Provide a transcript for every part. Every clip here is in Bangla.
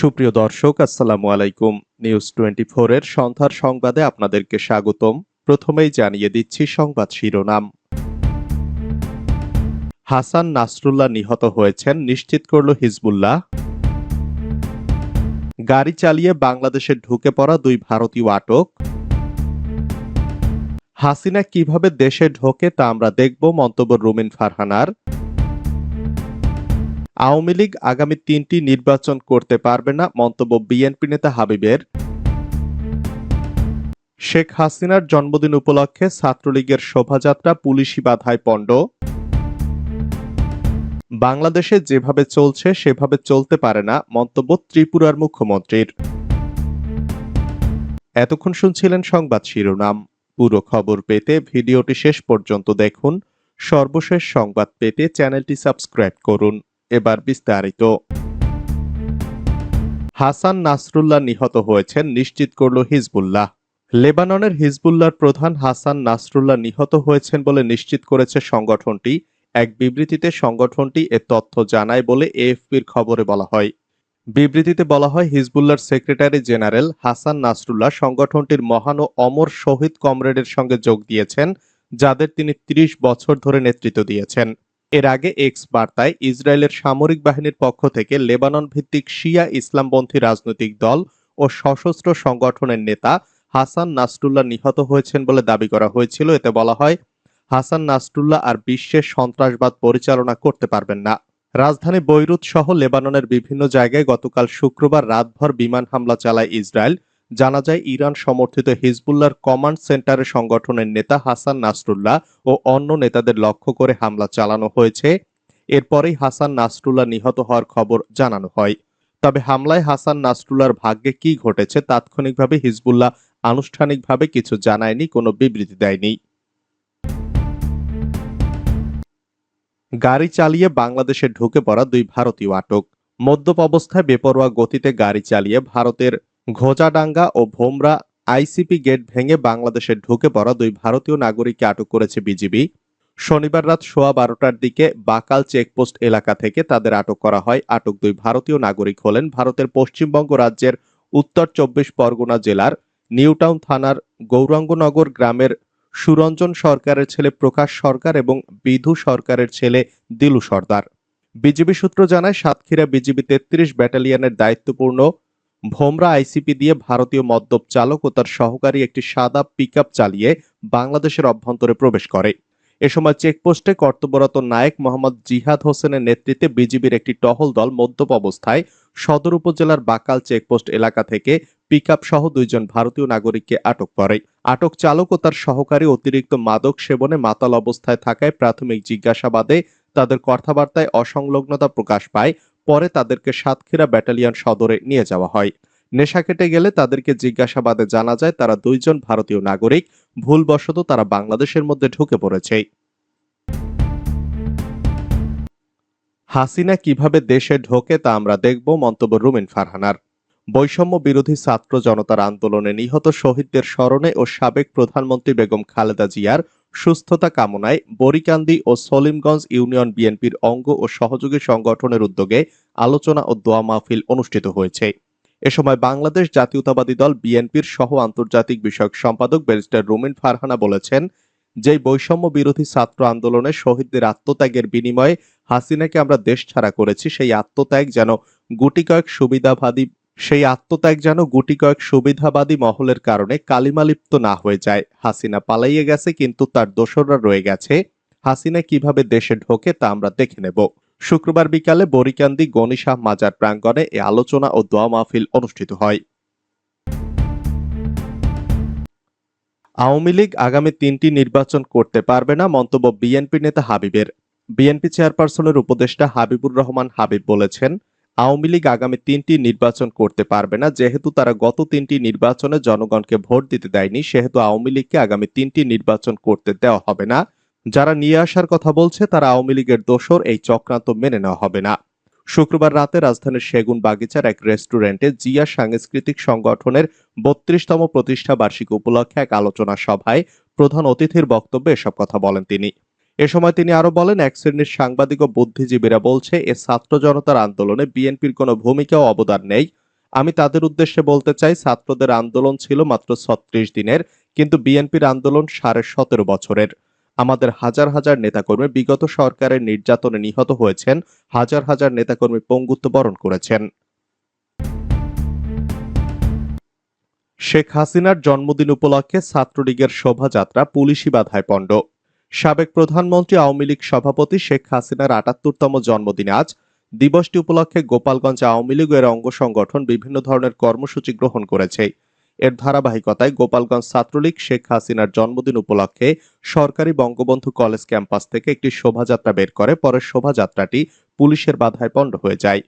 সুপ্রিয় দর্শক, আসসালামু আলাইকুম। নিউজ টোয়েন্টি এর সন্ধ্যার সংবাদে আপনাদেরকে স্বাগতম। প্রথমেই জানিয়ে দিচ্ছি সংবাদ শিরোনাম। হাসান নাসরুল্লাহ নিহত হয়েছেন, নিশ্চিত করল হিজবুল্লাহ। গাড়ি চালিয়ে বাংলাদেশে ঢুকে পড়া দুই ভারতীয় আটক। হাসিনা কীভাবে দেশে ঢোকে তা আমরা দেখব, মন্তব্য রুমিন ফারহানার। আওয়ামী লীগ আগামী তিনটি নির্বাচন করতে পারবে না, মন্তব্য বিএনপি নেতা হাবিবের। শেখ হাসিনার জন্মদিন উপলক্ষে ছাত্রলীগের শোভাযাত্রা পুলিশি বাধায় পণ্ড। বাংলাদেশে যেভাবে চলছে, সেভাবে চলতে পারে না, মন্তব্য ত্রিপুরার মুখ্যমন্ত্রীর। এতক্ষণ শুনছিলেন সংবাদ শিরোনাম। পুরো খবর পেতে ভিডিওটি শেষ পর্যন্ত দেখুন। সর্বশেষ সংবাদ পেতে চ্যানেলটি সাবস্ক্রাইব করুন। এবার বিস্তারিত। হাসান নাসরুল্লাহ নিহত হয়েছেন নিশ্চিত করল হিজবুল্লাহ। লেবাননের হিজবুল্লাহর প্রধান হাসান নাসরুল্লাহ নিহত হয়েছেন বলে নিশ্চিত করেছে সংগঠনটি। এক বিবৃতিতে সংগঠনটি এ তথ্য জানায় বলে এএফপির খবরে বলা হয়। বিবৃতিতে বলা হয়, হিজবুল্লাহর সেক্রেটারি জেনারেল হাসান নাসরুল্লাহ সংগঠনটির মহান ও অমর শহীদ কমরেডের সঙ্গে যোগ দিয়েছেন, যাদের তিনি ৩০ বছর ধরে নেতৃত্ব দিয়েছেন। এর আগে এক্স বার্তায় ইসরায়েলের সামরিক বাহিনীর পক্ষ থেকে লেবানন ভিত্তিক শিয়া ইসলামপন্থী রাজনৈতিক দল ও সশস্ত্র সংগঠনের নেতা হাসান নাসরুল্লাহ নিহত হয়েছেন বলে দাবি করা হয়েছিল। এতে বলা হয়, হাসান নাসরুল্লাহ আর বিশ্বের সন্ত্রাসবাদ পরিচালনা করতে পারবেন না। রাজধানী বৈরুত সহ লেবাননের বিভিন্ন জায়গায় গতকাল শুক্রবার রাতভর বিমান হামলা চালায় ইসরায়েল। জানা যায়, ইরান সমর্থিত হিজবুল্লাহর কমান্ড সেন্টারের সংগঠনের নেতা হাসান নাসরুল্লাহ ও অন্য নেতাদের লক্ষ্য করে হামলা চালানো হয়েছে। এরপরেই হাসান নাসরুল্লাহ নিহত হওয়ার খবর জানানো হয়। তবে হামলায় হাসান নাসরুল্লাহর ভাগ্যে কি ঘটেছে তাৎক্ষণিকভাবে হিজবুল্লাহ আনুষ্ঠানিকভাবে কিছু জানায়নি, কোনো বিবৃতি দেয়নি। গাড়ি চালিয়ে বাংলাদেশে ঢুকে পড়া দুই ভারতীয় আটক। মদ্যপ অবস্থায় বেপরোয়া গতিতে গাড়ি চালিয়ে ভারতের ঘোজাডাঙ্গা ও ভোমরা আইসিপি গেট ভেঙে বাংলাদেশে ঢুকে পড়া দুই ভারতীয় নাগরিককে আটক করেছে বিজিবি। শনিবার রাত সোয়া বারোটার দিকে বাকাল চেকপোস্ট এলাকা থেকে তাদের আটক করা হয়। আটক দুই ভারতীয় নাগরিক হলেন ভারতের পশ্চিমবঙ্গ রাজ্যের উত্তর চব্বিশ পরগনা জেলার নিউটাউন থানার গৌরাঙ্গনগর গ্রামের সুরঞ্জন সরকারের ছেলে প্রকাশ সরকার এবং বিধু সরকারের ছেলে দিলু সর্দার। বিজিবি সূত্র জানায়, সাতক্ষীরা বিজিবি তেত্রিশ ব্যাটালিয়নের দায়িত্বপূর্ণ ভোমরা আইসিপি দিয়ে ভারতীয় মদ্যপ চালক ও তার সহকারী একটি সাদা পিকআপ চালিয়ে বাংলাদেশের অভ্যন্তরে প্রবেশ করে। এ সময় চেকপোস্টে কর্তব্যরত নায়ক মোহাম্মদ জিহাদ হোসেনের নেতৃত্বে বিজিবির একটি টহল দল মদ্যপ অবস্থায় সদর উপজেলার বাকাল চেকপোস্ট এলাকা থেকে পিকআপ সহ দুইজন ভারতীয় নাগরিককে আটক করে। আটক চালক ও তার সহকারী অতিরিক্ত মাদক সেবনে মাতাল অবস্থায় থাকায় প্রাথমিক জিজ্ঞাসাবাদে তাদের কথাবার্তায় অসংলগ্নতা প্রকাশ পায়। পরে তাদেরকে সাতক্ষীরা ব্যাটালিয়ন সদরে নিয়ে যাওয়া হয়। নেশা কেটে গেলে তাদেরকে জিজ্ঞাসাবাদে জানা যায় তারা দুইজন ভারতীয় নাগরিক, ভুলবশত তারা বাংলাদেশের মধ্যে ঢুকে পড়েছে। হাসিনা কীভাবে দেশে ঢোকে তা আমরা দেখব, মন্তব্য রুমিন ফারহানার। বৈষম্য বিরোধী ছাত্র জনতার আন্দোলনে নিহত শহীদদের স্মরণে ও সাবেক প্রধানমন্ত্রী বেগম খালেদা জিয়ার সুস্থতা কামনায় বরিকান্দি ও সলিমগঞ্জ ইউনিয়ন বিএনপির অঙ্গ ও সহযোগী সংগঠনের উদ্যোগে আলোচনা ও দোয়া মাহফিল অনুষ্ঠিত হয়েছে। এ সময় বাংলাদেশ জাতীয়তাবাদী দল বিএনপির সহ আন্তর্জাতিক বিষয়ক সম্পাদক ব্যারিস্টার রুমিন ফারহানা বলেছেন যে বৈষম্য বিরোধী ছাত্র আন্দোলনে শহীদদের আত্মত্যাগের বিনিময়ে হাসিনাকে আমরা দেশ ছাড়া করেছি, সেই আত্মত্যাগ যেন গুটি কয়েক সুবিধাবাদী সেই আত্মত্যাগ যেন গুটি কয়েক সুবিধাবাদী মহলের কারণে কালিমালিপ্ত না হয়ে যায়। হাসিনা পালাইয়ে গেছে, কিন্তু তার দোসররা রয়ে গেছে। হাসিনা কীভাবে দেশে ঢোকে তা আমরা দেখে নেব। শুক্রবার বিকালে বরিকান্দি গণিশাহ মাজার প্রাঙ্গণে এ আলোচনা ও দোয়া মাহফিল অনুষ্ঠিত হয়। আওয়ামী লীগ আগামী তিনটি নির্বাচন করতে পারবে না মন্তব্য বিএনপি নেতা হাবিবের। বিএনপি চেয়ারপারসনের উপদেষ্টা হাবিবুর রহমান হাবিব বলেছেন আওয়ামী লীগ আগামী তিনটি নির্বাচন করতে পারবে না। যেহেতু তারা গত তিনটি নির্বাচনে জনগণকে ভোট দিতে দেয়নি, সেহেতু আওয়ামী লীগকে আগামী তিনটি নির্বাচন করতে দেওয়া হবে না। যারা নিয়ে আসার কথা বলছে, তারা আওয়ামী লীগের দোসর এই চক্রান্ত মেনে নেওয়া হবে না। শুক্রবার রাতে রাজধানীর সেগুন বাগিচার এক রেস্টুরেন্টে জিয়া সাংস্কৃতিক সংগঠনের বত্রিশতম প্রতিষ্ঠা বার্ষিকী উপলক্ষে এক আলোচনা সভায় প্রধান অতিথির বক্তব্যে এসব কথা বলেন তিনি। এ সময় তিনি আরও বলেন, এক শ্রেণির সাংবাদিক ও বুদ্ধিজীবীরা বলছে, এ ছাত্র জনতার আন্দোলনে বিএনপির কোনো ভূমিকা ও অবদান নেই। আমি তাদের উদ্দেশ্যে বলতে চাই, ছাত্রদের আন্দোলন ছিল মাত্র ছত্রিশ দিনের, কিন্তু বিএনপির আন্দোলন সাড়ে সতেরো বছরের। আমাদের হাজার হাজার নেতাকর্মী বিগত সরকারের নির্যাতনে নিহত হয়েছেন, হাজার হাজার নেতাকর্মী পঙ্গুত্ব বরণ করেছেন। শেখ হাসিনার জন্মদিন উপলক্ষে ছাত্রলীগের শোভাযাত্রা পুলিশি বাধায় পণ্ড। সাবেক প্রধানমন্ত্রী আওয়ামী লীগ সভাপতি শেখ হাসিনার আটাত্তরতম জন্মদিনে আজ দিবসটি উপলক্ষে গোপালগঞ্জ আওয়ামী লীগের অঙ্গ সংগঠন বিভিন্ন ধরনের কর্মসূচি গ্রহণ করেছে। এর ধারাবাহিকতায় গোপালগঞ্জ ছাত্রলীগ শেখ হাসিনার জন্মদিন উপলক্ষে সরকারি বঙ্গবন্ধু কলেজ ক্যাম্পাস থেকে একটি শোভাযাত্রা বের করে। পরে শোভাযাত্রাটি পুলিশের বাধায় পণ্ড হয়ে যায়।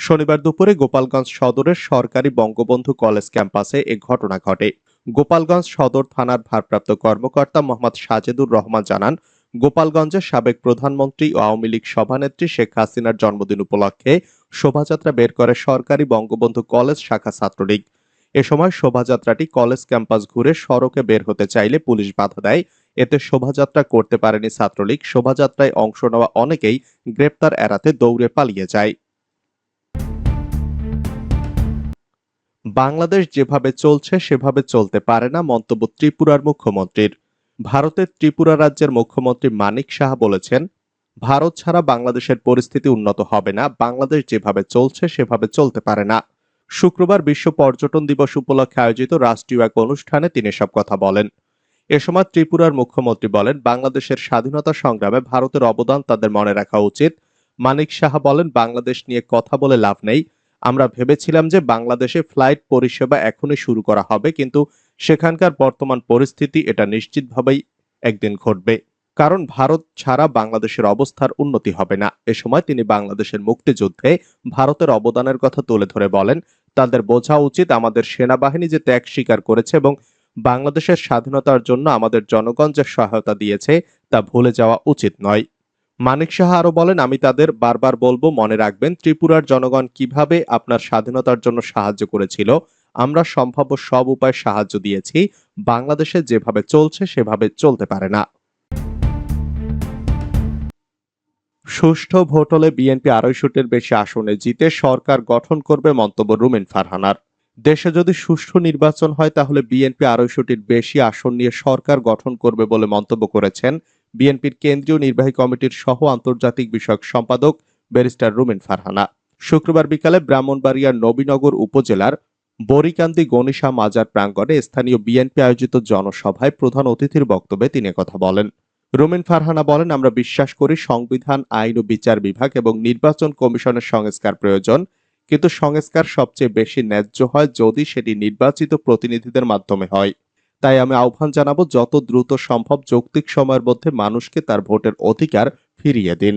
শনিবার দুপুরে গোপালগঞ্জ সদরের সরকারি বঙ্গবন্ধু কলেজ ক্যাম্পাসে এ ঘটনা ঘটে। গোপালগঞ্জ সদর থানার ভারপ্রাপ্ত কর্মকর্তা মোহাম্মদ সাজেদুর রহমান জানান, গোপালগঞ্জের সাবেক প্রধানমন্ত্রী ও আওয়ামী লীগ সভানেত্রী শেখ হাসিনার জন্মদিন উপলক্ষে শোভাযাত্রা বের করে সরকারি বঙ্গবন্ধু কলেজ শাখা ছাত্রলীগ। এ সময় শোভাযাত্রাটি কলেজ ক্যাম্পাস ঘুরে সড়কে বের হতে চাইলে পুলিশ বাধা দেয়। এতে শোভাযাত্রা করতে পারেনি ছাত্রলীগ। শোভাযাত্রায় অংশ নেওয়া অনেকেই গ্রেপ্তার এড়াতে দৌড়ে পালিয়ে যায়। বাংলাদেশ যেভাবে চলছে, সেভাবে চলতে পারে না মন্তব্য ত্রিপুরার মুখ্যমন্ত্রীর। ভারতের ত্রিপুরা রাজ্যের মুখ্যমন্ত্রী মানিক সাহা বলেছেন, ভারত ছাড়া বাংলাদেশের পরিস্থিতি উন্নত হবে না। বাংলাদেশ যেভাবে চলছে, সেভাবে চলতে পারে না। শুক্রবার বিশ্ব পর্যটন দিবস উপলক্ষে আয়োজিত রাষ্ট্রীয় এক অনুষ্ঠানে তিনি সব কথা বলেন। এ সময় ত্রিপুরার মুখ্যমন্ত্রী বলেন, বাংলাদেশের স্বাধীনতা সংগ্রামে ভারতের অবদান তাদের মনে রাখা উচিত। মানিক সাহা বলেন, বাংলাদেশ নিয়ে কথা বলে লাভ নেই। আমরা ভেবেছিলাম যে বাংলাদেশে ফ্লাইট পরিষেবা এখনই শুরু করা হবে, কিন্তু সেখানকার বর্তমান পরিস্থিতি এটা নিশ্চিতভাবেই একদিন ঘটবে। কারণ ভারত ছাড়া বাংলাদেশের অবস্থার উন্নতি হবে না। এ সময় তিনি বাংলাদেশের মুক্তিযুদ্ধে ভারতের অবদানের কথা তুলে ধরে বলেন, তাদের বোঝা উচিত আমাদের সেনাবাহিনী যে ত্যাগ স্বীকার করেছে এবং বাংলাদেশের স্বাধীনতার জন্য আমাদের জনগণ যে সহায়তা দিয়েছে তা ভুলে যাওয়া উচিত নয়। মানিক সাহা আরও বলেন, আমি তাদের বারবার বলব, মনে রাখবেন, ত্রিপুরার জনগণ কীভাবে আপনার স্বাধীনতার জন্য সাহায্য করেছিল, আমরা সম্ভাব্য সব উপায় সাহায্য দিয়েছি, বাংলাদেশে যেভাবে চলছে, সেভাবে চলতে পারে না। সুষ্ঠু ভোট হলে বিএনপি আড়াইশোটির বেশি আসনে জিতে সরকার গঠন করবে মন্তব্য রুমিন ফারহানার। দেশে যদি সুষ্ঠু নির্বাচন হয়, তাহলে বিএনপি আড়াইশোটির বেশি আসন নিয়ে সরকার গঠন করবে বলে মন্তব্য করেছেন বিএনপির কেন্দ্রীয় নির্বাহী কমিটির সহ আন্তর্জাতিক বিষয়ক সম্পাদক ব্যারিস্টার রুমিন ফারহানা। শুক্রবার বিকালে ব্রাহ্মণবাড়িয়ার নবীনগর উপজেলার বরিকান্দি গনিশা মাজার প্রাঙ্গণে স্থানীয় বিএনপি আয়োজিত জনসভায় প্রধান অতিথির বক্তব্যে তিনি কথা বলেন। রুমিন ফারহানা বলেন, আমরা বিশ্বাস করি সংবিধান, আইন ও বিচার বিভাগ এবং নির্বাচন কমিশনের সংস্কার প্রয়োজন, কিন্তু সংস্কার সবচেয়ে বেশি ন্যায্য হয় যদি সেটি নির্বাচিত প্রতিনিধিদের মাধ্যমে হয়। তাই আমি আহ্বান জানাব, যত দ্রুত সম্ভব যৌক্তিক সময়ের মধ্যে মানুষকে তার ভোটের অধিকার ফিরিয়ে দিন।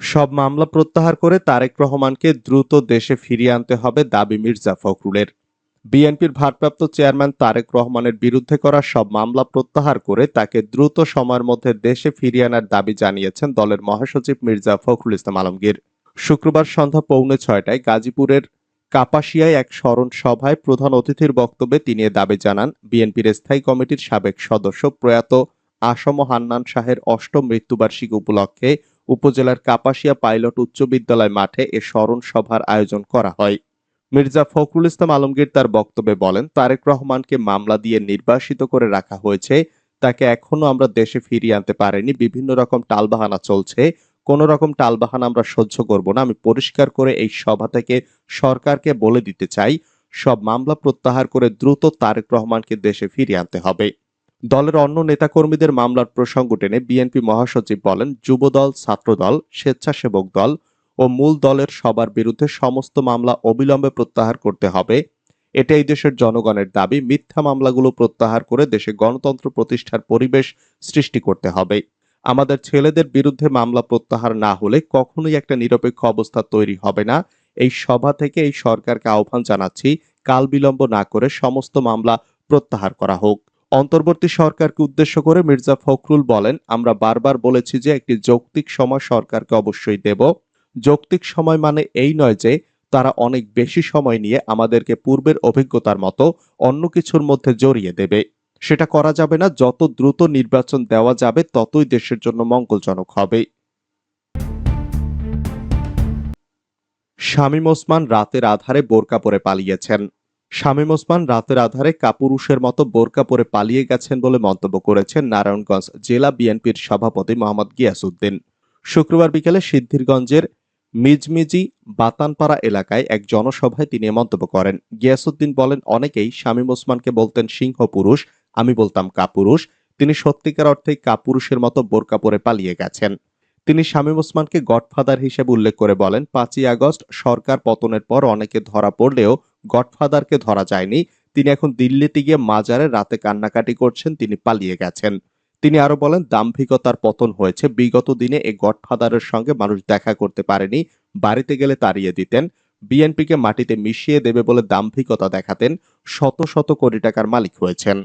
সব মামলা প্রত্যাহার করে তারেক রহমানকে দ্রুত দেশে ফিরিয়ে আনতে হবে দাবি মির্জা ফখরুলের। বিএনপির ভারপ্রাপ্ত চেয়ারম্যান তারেক রহমানের বিরুদ্ধে করা সব মামলা প্রত্যাহার করে তাকে দ্রুত সময়ের মধ্যে দেশে ফিরিয়ে আনার দাবি জানিয়েছেন দলের মহাসচিব মির্জা ফখরুল ইসলাম আলমগীর। শুক্রবার সন্ধ্যা পৌনে ছয়টায় গাজীপুরের কাপাসিয়ায় এক স্মরণ সভায় প্রধান অতিথির বক্তব্যে তিনি দাবি জানান, বিএনপির স্থায়ী কমিটির সাবেক সদস্য প্রয়াত আসম হান্নান শাহের অষ্টম মৃত্যুবার্ষিকী উপলক্ষে উপজেলার কাপাসিয়া পাইলট উচ্চ বিদ্যালয় মাঠে এ স্মরণ সভার আয়োজন করা হয়। মির্জা ফখরুল ইসলাম আলমগীর তার বক্তব্যে বলেন, তারেক রহমানকে মামলা দিয়ে নির্বাসিত করে রাখা হয়েছে, তাকে এখনও আমরা দেশে ফিরিয়ে আনতে পারিনি, বিভিন্ন রকম টালবাহানা চলছে কোন রকম টালবাহানা আমরা সহ্য করব না। আমি পরিষ্কার করে এই সভা থেকে সরকারকে বলে দিতে চাই, সব মামলা প্রত্যাহার করে দ্রুত তারেক রহমানকে দেশে ফিরিয়ে আনতে হবে। দলের অন্য নেতাকর্মীদের মামলার প্রসঙ্গ টেনে বিএনপি মহাসচিব বলেন, যুবদল, ছাত্রদল, স্বেচ্ছাসেবক দল ও মূল দলের সবার বিরুদ্ধে সমস্ত মামলা অবিলম্বে প্রত্যাহার করতে হবে। এটা এই দেশের জনগণের দাবি, মিথ্যা মামলাগুলো প্রত্যাহার করে দেশে গণতন্ত্র প্রতিষ্ঠার পরিবেশ সৃষ্টি করতে হবে। আমাদের ছেলেদের বিরুদ্ধে মামলা প্রত্যাহার না হলে কখনোই একটা নিরপেক্ষ অবস্থা তৈরি হবে না। এই সভা থেকে এই সরকারকে আহ্বান জানাচ্ছি, কাল বিলম্ব না করে সমস্ত মামলা প্রত্যাহার করা হোক। অন্তর্বর্তী সরকারকে উদ্দেশ্য করে মির্জা ফখরুল বলেন, আমরা বারবার বলেছি যে একটি যৌক্তিক সময় সরকারকে অবশ্যই দেব। যৌক্তিক সময় মানে এই নয় যে তারা অনেক বেশি সময় নিয়ে আমাদেরকে পূর্বের অভিজ্ঞতার মতো অন্য কিছুর মধ্যে জড়িয়ে দেবে। সেটা করা যাবে না। যত দ্রুত নির্বাচন দেওয়া যাবে, ততই দেশের জন্য মঙ্গলজনক হবে। শামীম ওসমান রাতের আধারে বোরকা পরে পালিয়েছেন। শামীম ওসমান রাতের আধারে কাপুরুষের মতো বোরকা পরে পালিয়ে গেছেন বলে মন্তব্য করেছেন নারায়ণগঞ্জ জেলা বিএনপির সভাপতি মোহাম্মদ গিয়াসউদ্দিন। শুক্রবার বিকেলে সিদ্ধিরগঞ্জের মিজমিজি বাতানপাড়া এলাকায় এক জনসভায় তিনি মন্তব্য করেন। গিয়াসউদ্দিন বলেন, অনেকেই শামীম ওসমানকে বলতেন সিংহ পুরুষ আমি বলতাম কাপুরুষ, তিনি সত্যিকার অর্থেই কাপুরুষের মতো বোরকা পরে পালিয়ে গেছেন। তিনি শামীম ওসমানকে গডফাদার হিসেবে উল্লেখ করে বলেন, পাঁচই আগস্ট সরকার পতনের পর অনেকে ধরা পড়লেও গডফাদারকে ধরা যায়নি। তিনি এখন দিল্লিতে গিয়ে মাজারে রাতে কান্নাকাটি করছেন, তিনি পালিয়ে গেছেন। তিনি আরও বলেন, দাম্ভিকতার পতন হয়েছে, বিগত দিনে এই গডফাদারের সঙ্গে মানুষ দেখা করতে পারেনি, বাড়িতে গেলে তাড়িয়ে দিতেন, বিএনপিকে মাটিতে মিশিয়ে দেবে বলে দাম্ভিকতা দেখাতেন, শত শত কোটি টাকার মালিক হয়েছেন।